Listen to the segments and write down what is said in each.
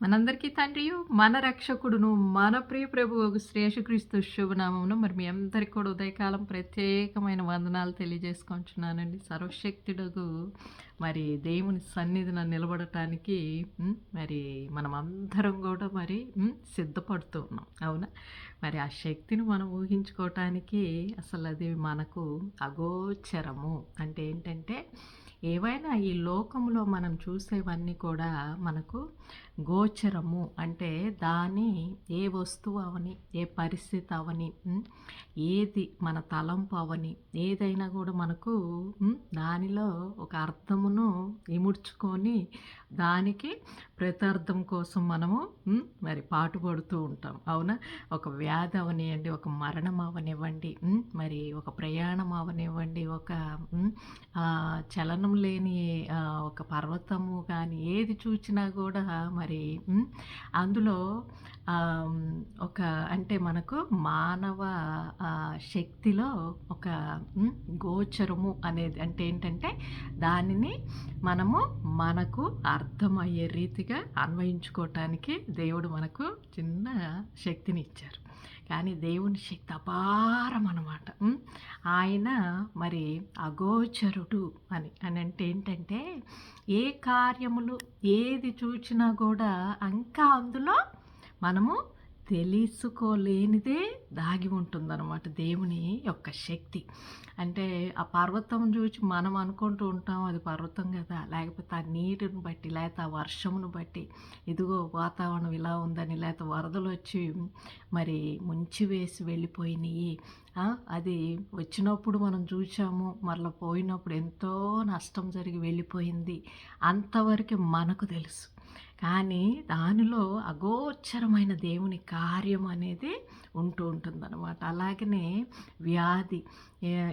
మనందరికీ తండ్రియు మన రక్షకుడును మన ప్రియ ప్రభు శ్రేషక్రీస్తు శుభనామమును మరి మీ అందరికీ కూడా ఉదయకాలం ప్రత్యేకమైన వందనాలు తెలియజేసుకుంటున్నానండి. సర్వశక్తుడకు మరి దేవుని సన్నిధిన నిలబడటానికి మరి మనం అందరం కూడా మరి సిద్ధపడుతూ ఉన్నాం. అవునా? మరి ఆ శక్తిని మనం ఊహించుకోవటానికి అసలు అది మనకు అగోచరము. అంటే ఏంటంటే ఏవైనా ఈ లోకంలో మనం చూసేవన్నీ కూడా మనకు గోచరము అంటే దాని ఏ వస్తువు అవని ఏ పరిస్థితి అవని ఏది మన తలంపు అవని ఏదైనా కూడా మనకు దానిలో ఒక అర్థమును ఇముడ్చుకొని దానికి ప్రతార్థం కోసం మనము మరి మరి పాటుపడుతూ ఉంటాం. అవునా? ఒక వ్యాధి అవనివ్వండి ఒక మరణం అవనివ్వండి మరి ఒక ప్రయాణం అవనివ్వండి ఒక చలనం లేని ఒక పర్వతము కానీ ఏది చూసినా కూడా మరి అందులో ఒక అంటే మనకు మానవ శక్తిలో ఒక గోచరము అనేది అంటే ఏంటంటే దానిని మనము మనకు అర్థమయ్యే రీతిగా అన్వయించుకోవటానికి దేవుడు మనకు చిన్న శక్తిని ఇచ్చారు కానీ దేవుని శక్తి అపారం అనమాట ఆయన మరి అగోచరుడు అని. అని అంటే ఏంటంటే ఏ కార్యములు ఏది చూసినా కూడా ఇంకా అందులో మనము తెలుసుకోలేనిదే దాగి ఉంటుందన్నమాట దేవుని యొక్క శక్తి. అంటే ఆ పర్వతం చూసి మనం అనుకుంటూ ఉంటాం అది పర్వతం కదా లేకపోతే ఆ నీటిని బట్టి లేకపోతే ఆ వర్షమును బట్టి ఇదిగో వాతావరణం ఇలా ఉందని లేకపోతే వరదలు వచ్చి మరి ముంచి వేసి వెళ్ళిపోయినాయి. అది వచ్చినప్పుడు మనం చూసాము మరలా పోయినప్పుడు ఎంతో నష్టం జరిగి వెళ్ళిపోయింది. అంతవరకు మనకు తెలుసు. కానీ దానిలో అగోచరమైన దేవుని కార్యం అనేది ఉంటూ ఉంటుందన్నమాట. అలాగనే వ్యాధి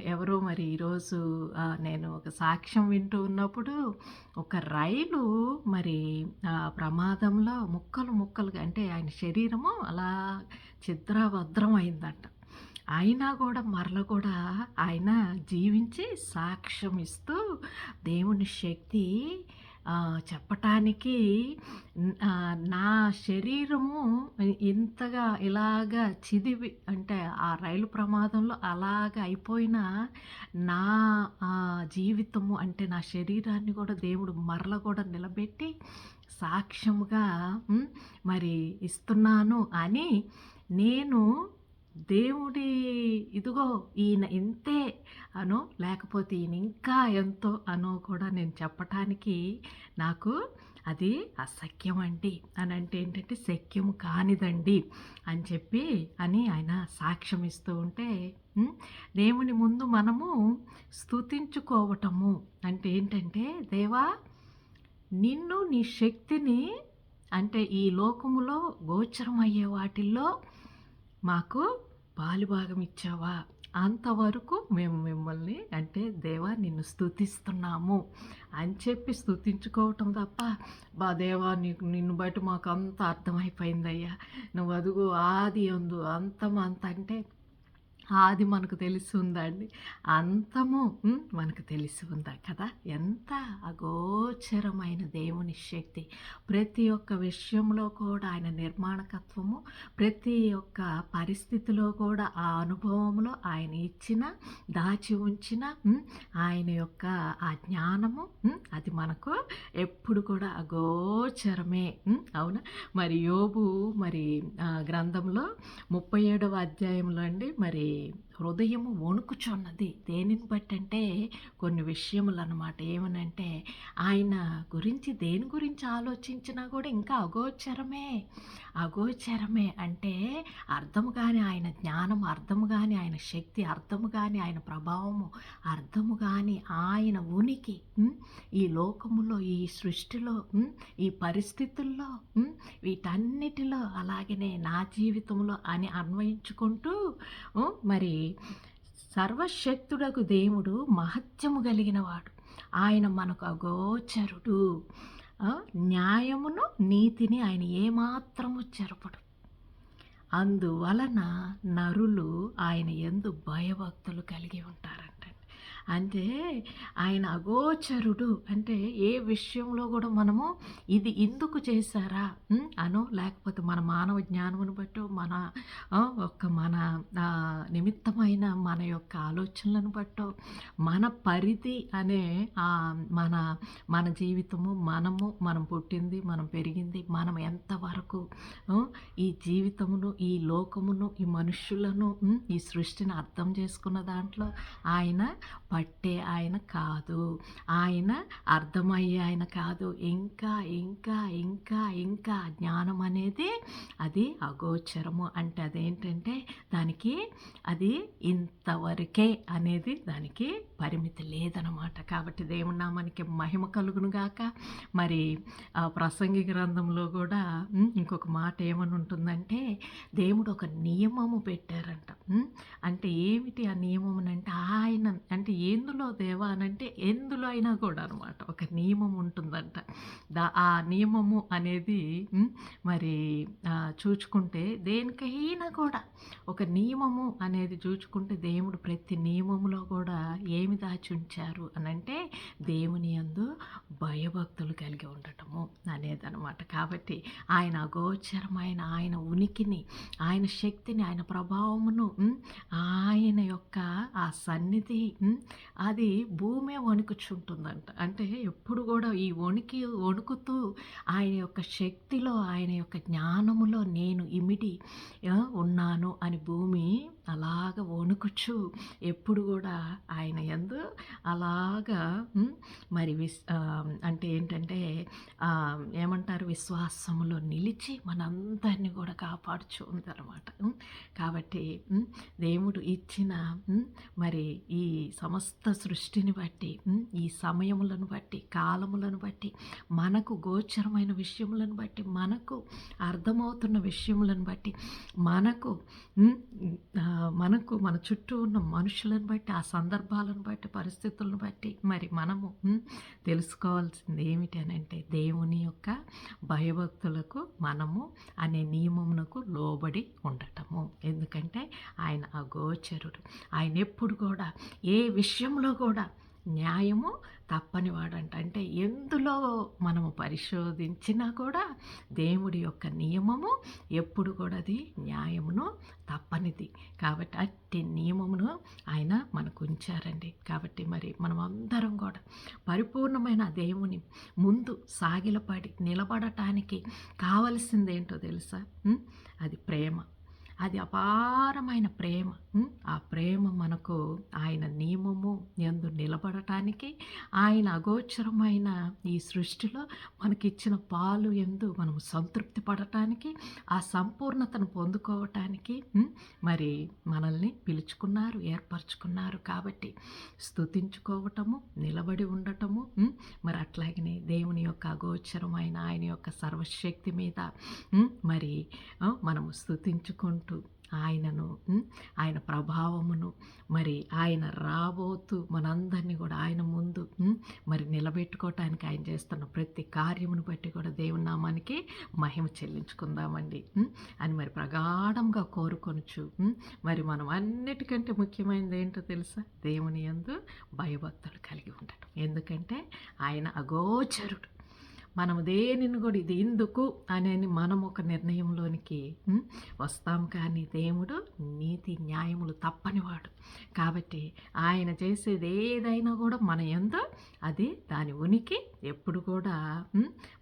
ఎవరో మరి ఈరోజు నేను ఒక సాక్ష్యం వింటూ ఉన్నప్పుడు ఒక రైలు మరి ఆ ప్రమాదంలో ముక్కలు ముక్కలుగా అంటే ఆయన శరీరము అలా చిద్రభద్రం అయిందంట. అయినా కూడా మరల కూడా ఆయన జీవించి సాక్ష్యం ఇస్తూ దేవుని శక్తి చెప్పటానికి నా శరీరము ఇంతగా ఇలాగా చిదివి అంటే ఆ రైలు ప్రమాదంలో అలాగ అయిపోయిన నా జీవితము అంటే నా శరీరాన్ని కూడా దేవుడు మరల కూడా నిలబెట్టి సాక్ష్యముగా మరి ఇస్తున్నాను అని నేను దేవుడి ఇదిగో ఈయన ఇంతే అనో లేకపోతే ఈయన ఇంకా ఎంతో అనో కూడా నేను చెప్పటానికి నాకు అది అసఖ్యం అండి. అని అంటే ఏంటంటే శక్యము కానిదండి అని చెప్పి అని ఆయన సాక్ష్యం ఇస్తూ ఉంటే దేవుని ముందు మనము స్తుతించుకోవటము. అంటే ఏంటంటే దేవా నిన్ను నీ శక్తిని అంటే ఈ లోకములో గోచరమయ్యే వాటిల్లో మాకు పాలుభాగం ఇచ్చావా? అంతవరకు మేము మిమ్మల్ని అంటే దేవా నిన్ను స్థుతిస్తున్నాము అని చెప్పి స్థుతించుకోవటం తప్ప బా దేవా నీకు నిన్ను బట్టి మాకు అంత అర్థమైపోయిందయ్యా. నువ్వు అదుగు ఆది అందు అంతం అంత అంటే అది మనకు తెలిసి ఉందండి అంతము మనకు తెలిసి ఉందా కదా? ఎంత అగోచరమైన దేవుని శక్తి. ప్రతి ఒక్క విషయంలో కూడా ఆయన నిర్మాణకత్వము ప్రతి ఒక్క పరిస్థితిలో కూడా ఆ అనుభవంలో ఆయన ఇచ్చిన దాచి ఉంచిన ఆయన యొక్క ఆ జ్ఞానము అది మనకు ఎప్పుడు కూడా అగోచరమే అవునా? మరి యోబు మరి గ్రంథంలో ముప్పై ఏడవ అధ్యాయంలో అండి మరి the హృదయము వణుకుచున్నది. దేనిని బట్టి అంటే కొన్ని విషయములు అనమాట ఏమనంటే ఆయన గురించి దేని గురించి ఆలోచించినా కూడా ఇంకా అగోచరమే. అగోచరమే అంటే అర్థము కాని ఆయన జ్ఞానం అర్థము కాని ఆయన శక్తి అర్థము కాని ఆయన ప్రభావము అర్థము కాని ఆయన ఉనికి ఈ లోకములో ఈ సృష్టిలో ఈ పరిస్థితుల్లో వీటన్నిటిలో అలాగనే నా జీవితంలో అని అన్వయించుకుంటూ మరి సర్వశక్తుడకు దేవుడు మహత్యము కలిగినవాడు. ఆయన మనకు అగోచరుడు. న్యాయమును నీతిని ఆయన ఏమాత్రము చెరపడు. అందువలన నరులు ఆయన ఎందు భయభక్తులు కలిగి ఉంటారని అంటే ఆయన అగోచరుడు. అంటే ఏ విషయంలో కూడా మనము ఇది ఎందుకు చేశారా? అను లేకపోతే మన మానవ జ్ఞానమును బట్టో మన ఒక్క మన నిమిత్తమైన మన యొక్క ఆలోచనలను బట్టో మన పరిధి అనే మన మన జీవితము మనము మనం పుట్టింది మనం పెరిగింది మనం ఎంతవరకు ఈ జీవితమును ఈ లోకమును ఈ మనుషులను ఈ సృష్టిని అర్థం చేసుకున్న దాంట్లో ఆయన పట్టే ఆయన కాదు. ఆయన అర్థమయ్యే ఆయన కాదు. ఇంకా ఇంకా ఇంకా ఇంకా జ్ఞానం అనేది అది అగోచరము. అంటే అదేంటంటే దానికి అది ఇంతవరకే అనేది దానికి పరిమితి లేదనమాట. కాబట్టి దేవుని మనకి మహిమ కలుగును గాక. మరి ప్రసంగి గ్రంథంలో కూడా ఇంకొక మాట ఏమని ఉంటుందంటే దేవుడు ఒక నియమము పెట్టారంట. అంటే ఏమిటి ఆ నియమం అంటే ఆయన అంటే ఎందులో దేవా అనంటే ఎందులో అయినా కూడా అనమాట ఒక నియమం ఉంటుందంట. దా ఆ నియమము అనేది మరి చూచుకుంటే దేనికైనా కూడా ఒక నియమము అనేది చూచుకుంటే దేవుడు ప్రతి నియమములో కూడా ఏమి దాచి ఉంచారు అనంటే దేవుని యందు భయభక్తులు కలిగి ఉండటము అనేది అనమాట కాబట్టి ఆయన అగోచరమైన ఆయన ఉనికిని ఆయన శక్తిని ఆయన ప్రభావమును ఆయన యొక్క ఆ సన్నిధి అది భూమే వణుకుచుంటుందంట. అంటే ఎప్పుడు కూడా ఈ వణికి వణుకుతూ ఆయన యొక్క శక్తిలో ఆయన యొక్క జ్ఞానములో నేను ఇమిడి ఉన్నాను అని భూమి అలాగ వణుకుచు. ఎప్పుడు కూడా ఆయన ఎందు అలాగా మరి విస్ అంటే ఏంటంటే ఏమంటారు విశ్వాసములో నిలిచి మనందరినీ కూడా కాపాడుచు ఉందన్నమాట. కాబట్టి దేవుడు ఇచ్చిన మరి ఈ సమస్త సృష్టిని బట్టి ఈ సమయములను బట్టి కాలములను బట్టి మనకు గోచరమైన విషయములను బట్టి మనకు అర్థమవుతున్న విషయములను బట్టి మనకు మనకు మన చుట్టూ ఉన్న మనుషులను బట్టి ఆ సందర్భాలను బట్టి పరిస్థితులను బట్టి మరి మనము తెలుసుకోవాల్సింది ఏమిటి అని అంటే దేవుని యొక్క భయభక్తులకు మనము అనే నియమమునకు లోబడి ఉండటము. ఎందుకంటే ఆయన అగోచరుడు. ఆయన ఎప్పుడు కూడా ఏ విషయంలో కూడా న్యాయము తప్పని వాడంట అంటే ఎందులో మనము పరిశోధించినా కూడా దేవుడి యొక్క నియమము ఎప్పుడు కూడా అది న్యాయమును తప్పనిది. కాబట్టి అట్టి నియమమును ఆయన మనకు ఉంచారండి. కాబట్టి మరి మనం అందరం కూడా పరిపూర్ణమైన దేవుని ముందు సాగిలపడి నిలబడటానికి కావలసిందేంటో తెలుసా? అది ప్రేమ. అది అపారమైన ప్రేమ. మనకు ఆయన నియమము ఎందు నిలబడటానికి ఆయన అగోచరమైన ఈ సృష్టిలో మనకిచ్చిన పాలు ఎందు మనం సంతృప్తి పడటానికి ఆ సంపూర్ణతను పొందుకోవటానికి మరి మనల్ని పిలుచుకున్నారు ఏర్పరచుకున్నారు కాబట్టి స్థుతించుకోవటము నిలబడి ఉండటము మరి అట్లాగనే దేవుని యొక్క అగోచరమైన ఆయన యొక్క సర్వశక్తి మీద మరి మనము స్థుతించుకుంటూ ఆయనను ఆయన ప్రభావమును మరి ఆయన రాబోతూ మనందరినీ కూడా ఆయన ముందు మరి నిలబెట్టుకోవటానికి ఆయన చేస్తున్న ప్రతి కార్యమును బట్టి కూడా దేవుని నామానికి మహిమ చెల్లించుకుందామండి అని మరి ప్రగాఢంగా కోరుకొనుచు మరి మనం అన్నిటికంటే ముఖ్యమైనది ఏంటో తెలుసా? దేవుని యందు భయభక్తులు కలిగి ఉండటం. ఎందుకంటే ఆయన అగోచరుడు. మనము దేనిని కూడా ఇది ఎందుకు అనేది మనం ఒక నిర్ణయంలోనికి వస్తాం కానీ దేవుడు నీతి న్యాయములు తప్పనివాడు. కాబట్టి ఆయన చేసేది ఏదైనా కూడా మన ఎందు అది దాని ఉనికి. ఎప్పుడు కూడా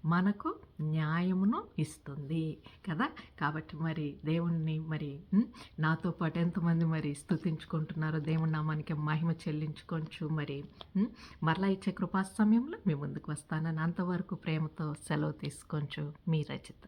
మనకు న్యాయమును ఇస్తుంది కదా? కాబట్టి మరి దేవుణ్ణి మరి నాతో పాటు ఎంతమంది మరి స్థుతించుకుంటున్నారో దేవుని నామానికి మహిమ చెల్లించుకోవచ్చు మరి మరలా ఇచ్చే కృపా సమయంలో మీ ముందుకు వస్తానని అంతవరకు ప్రేమతో సెలవు తీసుకోవచ్చు మీ రచిత.